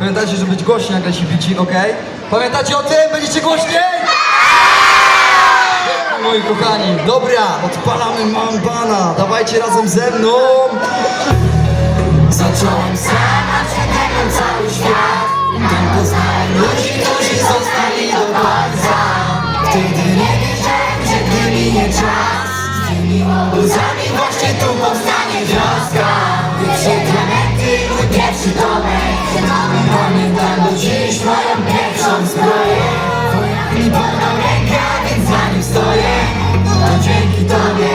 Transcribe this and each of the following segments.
Pamiętajcie, żeby być głośniej, jak leci okej? Pamiętacie o tym? Będziecie głośniej? Moi kochani, dobra, odpalamy Mambana. Dawajcie razem ze mną. Zacząłem sam, a przebiegłem cały świat. Tam poznałem ludzi, którzy zostali do końca. Wtedy nie wiedziałem, że gdy minie czas, z tymi zbroję. Wojak mi podał rękę, a więc za nim stoję. To dzięki tobie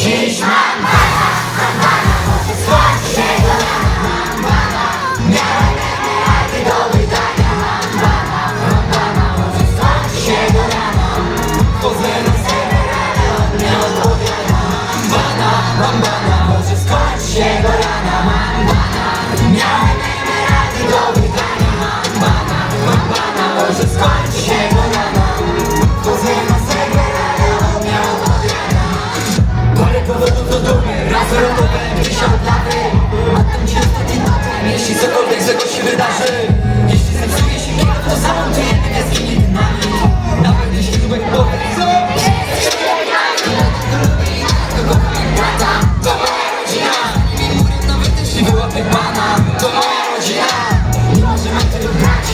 dziś mam bana, mam bana, spać się do rana, mam bana. Miałem emeraldy do wydania, mam bana, mam bana, spać się do rana. Pozwolę sobie radę, on nie odpowiada. Mam bana, mam bana, może skończ się do rana, mam bana.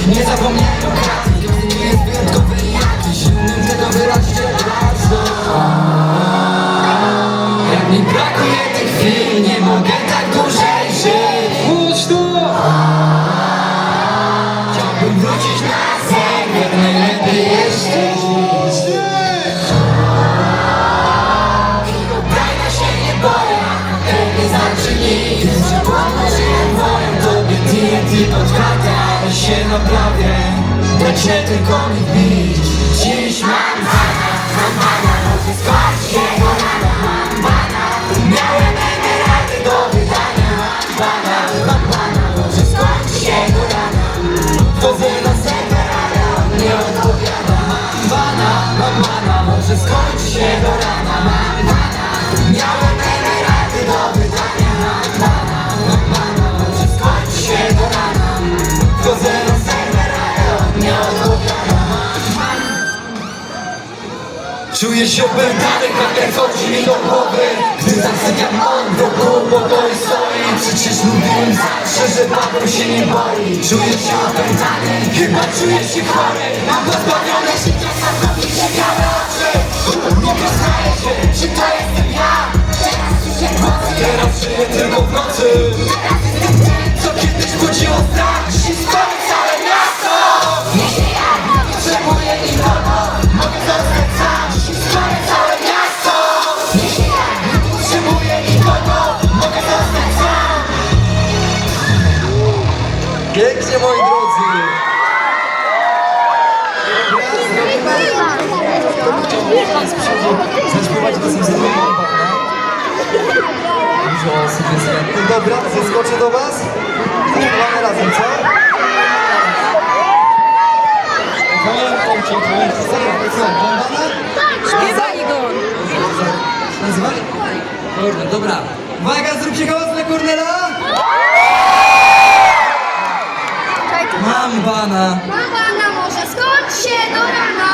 Nie zapomniałem o Każdy nie jest wyjątkowy jakiś Umiem tego wyrazić bardzo. Jak mi brakuje tych chwil, nie mogę tak dłużej żyć. Puść tu! Chciałbym wrócić na zem, jak najlepiej jeszcze Dajna się nie boję, to nie znaczy nic. Że pomnożyłem woją tobie TNT pod chatę, się naprawię Lecz nie tylko mi bić Dziś mam bana, mam Czuję się opętany, haker chodzi mi do głowy. Gdy zasypiam on wokół pokoju stoi. Przecież mówiłem zawsze, że babą się nie boi. Czuję się opętany, chyba czuję się chory. Mam pozbawione życia, sam sobie białe Pięknie moi drodzy Zaśpiewać razem ze mną Dużo osób jest chętnych. Dobra, zeskoczę do was. Zaśpiewamy razem, co? Pamiętam cię, pamiętam. Igor! Nazywasz? Kurde, dobra. Uwaga, zróbcie hałas dla Kornela! Mam bana. Mama na morze, skąd się do rana?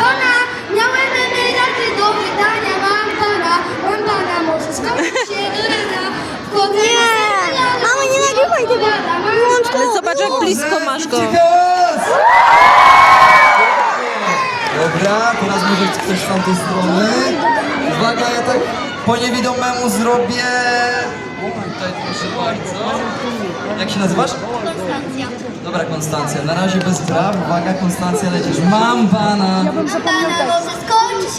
Pana, miałem emeraldy do wydania. Mam pana, mam pana, może skąd się do rana? Wchodzę Nie! Mamo, nie nagrywaj tego! Wyłącz to! Ale zobacz jak blisko masz go. Dobra, teraz może ktoś z tamtej strony. Uwaga, ja tak po niewidomemu zrobię... Tutaj proszę bardzo. Jak się nazywasz? Konstancja. Dobra, Konstancja, na razie bez braw. Uwaga, Konstancja, lecisz. Mam bana. Pana, może skąd